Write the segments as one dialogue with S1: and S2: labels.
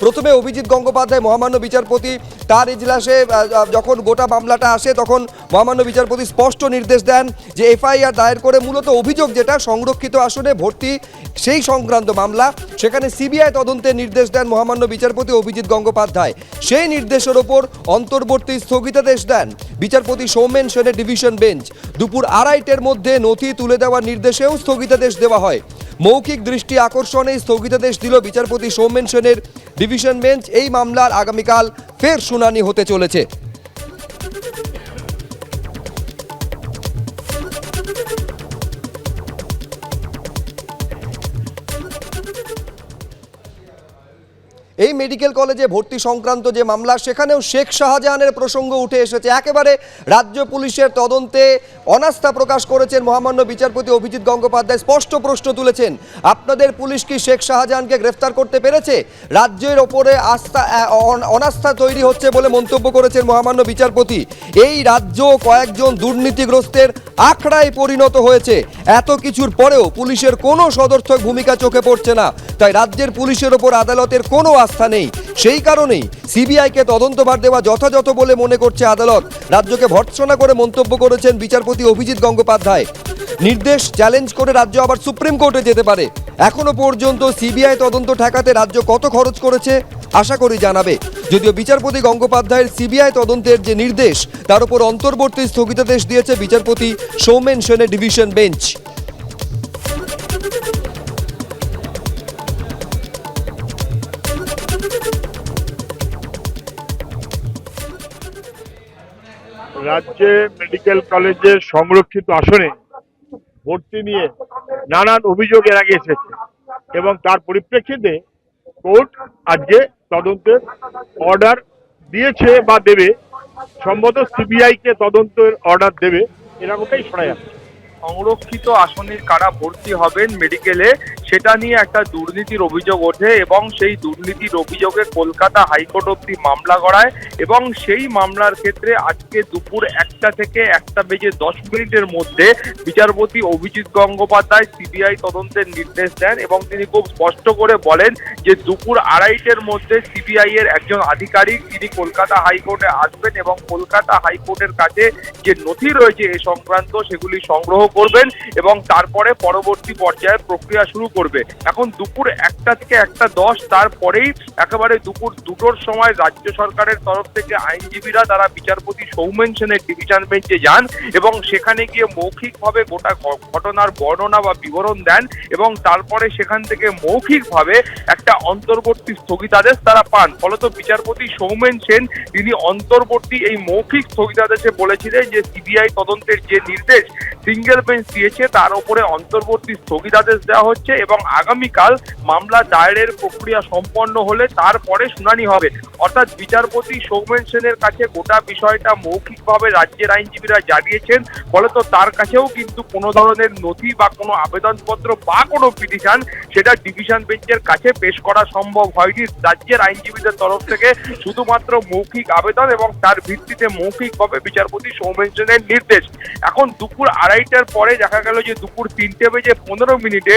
S1: প্রথমে অভিজিৎ গঙ্গোপাধ্যায়, মহামান্য বিচারপতি, তার ইজলাসে যখন গোটা মামলাটা আসে, তখন মহামান্য বিচারপতি স্পষ্ট নির্দেশ দেন যে এফআইআর দায়ের করে মূলত অভিযোগ যেটা সংরক্ষিত আসনে ভর্তি সেই সংক্রান্ত মামলা। সেখানে সিবিআই তদন্তের নির্দেশ দেন মহামান্য বিচারপতি অভিজিৎ গঙ্গোপাধ্যায়। সেই নির্দেশের ওপর অন্তর্বর্তী স্থগিতাদেশ দেন বিচারপতি সৌমেন সেনের ডিভিশন বেঞ্চ। দুপুর আড়াইটের মধ্যে নথি তুলে দেওয়ার নির্দেশেও স্থগিতাদেশ দেওয়া হয়। মৌখিক দৃষ্টি আকর্ষণে স্থগিতাদেশ দিল বিচারপতি সৌমেন সেনের ডিভিশন বেঞ্চ। এই মামলার আগামীকাল ফের শুনানি হতে চলেছে। এই মেডিকেল কলেজে ভর্তি সংক্রান্ত যে মামলা, সেখানেও শেখ শাহজাহানের প্রসঙ্গ উঠে এসেছে। একেবারে রাজ্য পুলিশের তদন্তে অনাস্থা প্রকাশ করেছেন মহামান্য বিচারপতি অভিজিৎ গঙ্গোপাধ্যায়। স্পষ্ট প্রশ্ন তুলেছেন, আপনাদের পুলিশ কি শেখ শাহজাহানকে গ্রেফতার করতে পেরেছে? রাজ্যের ওপরে আস্থা অনাস্থা তৈরি হচ্ছে বলে মন্তব্য করেছেন মহামান্য বিচারপতি। এই রাজ্য কয়েকজন দুর্নীতিগ্রস্তের আখড়ায় পরিণত হয়েছে। এত কিছুর পরেও পুলিশের কোনো সদর্থক ভূমিকা চোখে পড়ছে না। তাই রাজ্যের পুলিশের ওপর আদালতের কোনো আস্থা নেই। সেই কারণেই সিবিআইকে তদন্তভার দেওয়া যথাযথ বলে মনে করছে আদালত। রাজ্যকে ভর্ৎসনা করে মন্তব্য করেছেন বিচারপতি অভিজিৎ গঙ্গোপাধ্যায়। নির্দেশ চ্যালেঞ্জ করে রাজ্য আবার সুপ্রিম কোর্টে যেতে পারে। এখনও পর্যন্ত সিবিআই তদন্ত ঠেকাতে রাজ্য কত খরচ করেছে, আশা করি জানাবে। যদিও বিচারপতি গঙ্গোপাধ্যায়ের সিবিআই তদন্তের যে নির্দেশ, তার উপর অন্তর্বর্তী স্থগিতাদেশ দিয়েছে বিচারপতি সৌমেন সেনের ডিভিশন বেঞ্চ।
S2: রাজ্যে মেডিকেল কলেজের সংরক্ষিত আসনে ভর্তি নিয়ে নানান অভিযোগ এর আগে এসেছে এবং তার পরিপ্রেক্ষিতে কোর্ট আজকে তদন্তের অর্ডার দিয়েছে বা দেবে। সম্ভবত সিবিআই কে তদন্তের অর্ডার দেবে, এরকমটাই শোনা যাচ্ছে।
S3: সংরক্ষিত আসনের কারা ভর্তি হবেন মেডিকেলে সেটা নিয়ে একটা দুর্নীতির অভিযোগ ওঠে এবং সেই দুর্নীতির অভিযোগে কলকাতা হাইকোর্ট অব্দি মামলা করায় এবং সেই মামলার ক্ষেত্রে আজকে দুপুর একটা থেকে একটা বেজে দশ মিনিটের মধ্যে বিচারপতি অভিজিৎ গঙ্গোপাধ্যায় সিবিআই তদন্তের নির্দেশ দেন এবং তিনি খুব স্পষ্ট করে বলেন যে দুপুর আড়াইটের মধ্যে সিবিআই এর একজন আধিকারিক তিনি কলকাতা হাইকোর্টে আসবেন এবং কলকাতা হাইকোর্টের কাছে যে নথি রয়েছে এ সংক্রান্ত সেগুলি সংগ্রহ করবেন এবং তারপরে পরবর্তী পর্যায়ে প্রক্রিয়া শুরু করবে। এখন দুপুর একটা থেকে একটা দশ, তারপরেই একেবারে দুপুর দুটোর সময় রাজ্য সরকারের তরফ থেকে আইনজীবীরা তারা বিচারপতি সৌমেন সেনের ডিভিশন বেঞ্চে যান এবং সেখানে গিয়ে মৌখিকভাবে গোটা ঘটনার বর্ণনা বা বিবরণ দেন এবং তারপরে সেখান থেকে মৌখিকভাবে একটা অন্তর্বর্তী স্থগিতাদেশ তারা পান। ফলত বিচারপতি সৌমেন সেন, তিনি অন্তর্বর্তী এই মৌখিক স্থগিতাদেশে বলেছিলেন যে সিবিআই তদন্তের যে নির্দেশ, সিঙ্গেল বেঞ্চ দিয়েছে, তার উপরে অন্তর্বর্তী স্থগিতাদেশ দেওয়া হচ্ছে এবং আগামীকাল মামলা দায়েরের প্রক্রিয়া সম্পন্ন হলে তারপরে শুনানি হবে। অর্থাৎ বিচারপতি সৌমেন সেনের কাছে গোটা বিষয়টা মৌখিকভাবে রাজ্যের আইনজীবীরা জানিয়েছেন। ফলত তার কাছেও কিন্তু কোনো ধরনের নথি বা কোনো আবেদনপত্র বা কোনো পিটিশন সেটা ডিভিশন বেঞ্চের কাছে পেশ করা সম্ভব হয়নি। রাজ্যের আইনজীবীদের তরফ থেকে শুধুমাত্র মৌখিক আবেদন এবং তার ভিত্তিতে মৌখিকভাবে বিচারপতি সৌমেন সেনের নির্দেশ। এখন দুপুর আড়াইটার পরে দেখা গেল যে দুপুর তিনটে বেজে পনেরো মিনিটে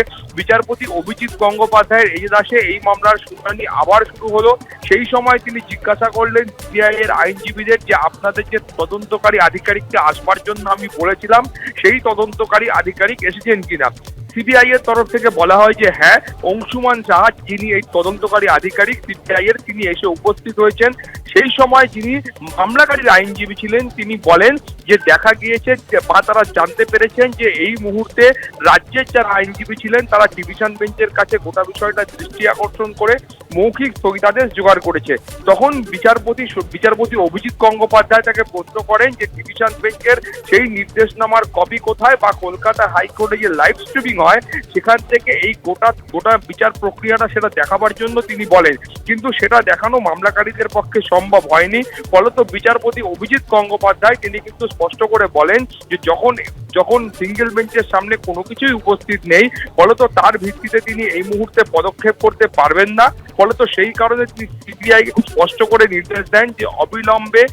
S3: বিচারপতি অভিজিৎ গঙ্গোপাধ্যায়ের এজলাসে এই মামলার শুনানি আবার শুরু হলো। সেই সময় তিনি জিজ্ঞাসা করলেন, সিবিআই এর আইনজীবীদের যে আপনাদের যে তদন্তকারী আধিকারিককে আসবার জন্য আমি বলেছিলাম, সেই তদন্তকারী আধিকারিক এসেছেন কিনা? সিবিআই এর তরফ থেকে বলা হয় যে হ্যাঁ অংশুমান সাহা, যিনি এই তদন্তকারী আধিকারিক, সিবিআই এর তিনি এসে উপস্থিত হয়েছেন। সেই সময় যিনি মামলাকারীর আইনজীবী ছিলেন, তিনি বলেন যে দেখা গিয়েছে বা তারা জানতে পেরেছেন যে এই মুহূর্তে রাজ্যের যারা আইনজীবী ছিলেন, তারা ডিভিশন বেঞ্চের কাছে গোটা বিষয়টা দৃষ্টি আকর্ষণ করে মৌখিক স্থগিতাদেশ জোগাড় করেছে। তখন বিচারপতি বিচারপতি অভিজিৎ গঙ্গোপাধ্যায় তাকে প্রশ্ন করেন যে ডিভিশন বেঞ্চের সেই নির্দেশনামার কপি কোথায় বা কলকাতা হাইকোর্টে যে লাইভ স্ট্রিমিং হয়, সেখান থেকে এই গোটা গোটা বিচার প্রক্রিয়াটা সেটা দেখাবার জন্য তিনি বলেন। কিন্তু সেটা দেখানো মামলাকারীদের পক্ষে সম্ভব হয়নি। ফলত বিচারপতি অভিজিৎ গঙ্গোপাধ্যায় তিনি কিন্তু স্পষ্ট করে বলেন যে যখন যখন সিঙ্গেল বেঞ্চের সামনে কোনো কিছুই উপস্থিত নেই, ফলত তার ভিত্তিতে তিনি এই মুহূর্তে পদক্ষেপ করতে পারবেন না। ফলত সেই কারণে তিনি সিবিআই স্পষ্ট করে নির্দেশ দেন যে অবিলম্বে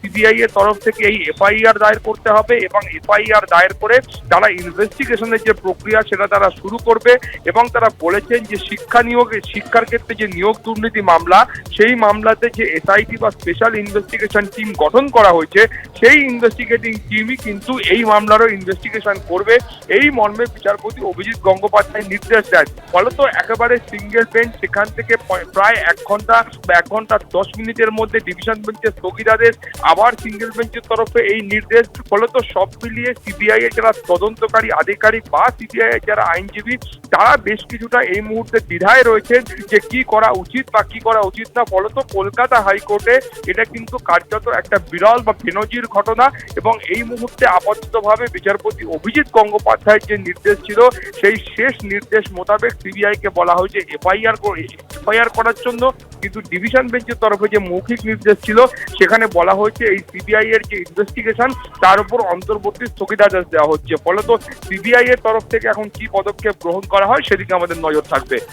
S3: সিবিআই এর তরফ থেকে এই এফআইআর দায়ের করতে হবে এবং এফআইআর দায়ের করে তারা ইনভেস্টিগেশনের যে প্রক্রিয়া সেটা তারা শুরু করবে এবং তারা বলেছেন যে শিক্ষা নিয়োগে, শিক্ষার ক্ষেত্রে যে নিয়োগ দুর্নীতি মামলা, সেই মামলাতে যে এসআইটি বা স্পেশাল ইনভেস্টিগেশন টিম গঠন করা হয়েছে, সেই ইনভেস্টিগেটিং টিমই কিন্তু এই মামলারও ইনভেস্টিগেশন করবে, এই মর্মে বিচারপতি অভিজিৎ গঙ্গোপাধ্যায় নির্দেশ দেন। ফলত একেবারে সিঙ্গেল বেঞ্চ সেখান থেকে প্রায় এক ঘণ্টা বা এক ঘণ্টা দশ মিনিটের মধ্যে ডিভিশন বেঞ্চের স্থগিতাদেশ আবার সিঙ্গেল বেঞ্চের তরফে এই নির্দেশ। ফলত সব মিলিয়ে সিবিআই এর যারা তদন্তকারী আধিকারিক বা সিবিআই এর যারা আইনজীবী, তারা বেশ কিছুটা এই মুহূর্তে দ্বিধায় রয়েছেন যে কি করা উচিত বা কি করা উচিত না। ফলত কলকাতা হাইকোর্টে এটা কিন্তু কার্যত একটা বিরল বা বেনজির ঘটনা এবং এই মুহূর্তে আপাততভাবে বিচারপতি অভিজিৎ গঙ্গোপাধ্যায়ের যে নির্দেশ ছিল, সেই শেষ নির্দেশ মোতাবেক সিবিআই কে বলা হয়েছে এফআইআর এফআইআর করার জন্য। কিন্তু ডিভিশন বেঞ্চের তরফে যে মৌখিক নির্দেশ ছিল, সেখানে বলা হয়েছে এই সিবিআই এর যে ইনভেস্টিগেশন, তার উপর অন্তর্বর্তী স্থগিতাদেশ দেওয়া হচ্ছে। ফলত সিবিআই এর তরফ থেকে এখন কি পদক্ষেপ গ্রহণ করা হয়, সেদিকে আমাদের নজর থাকবে।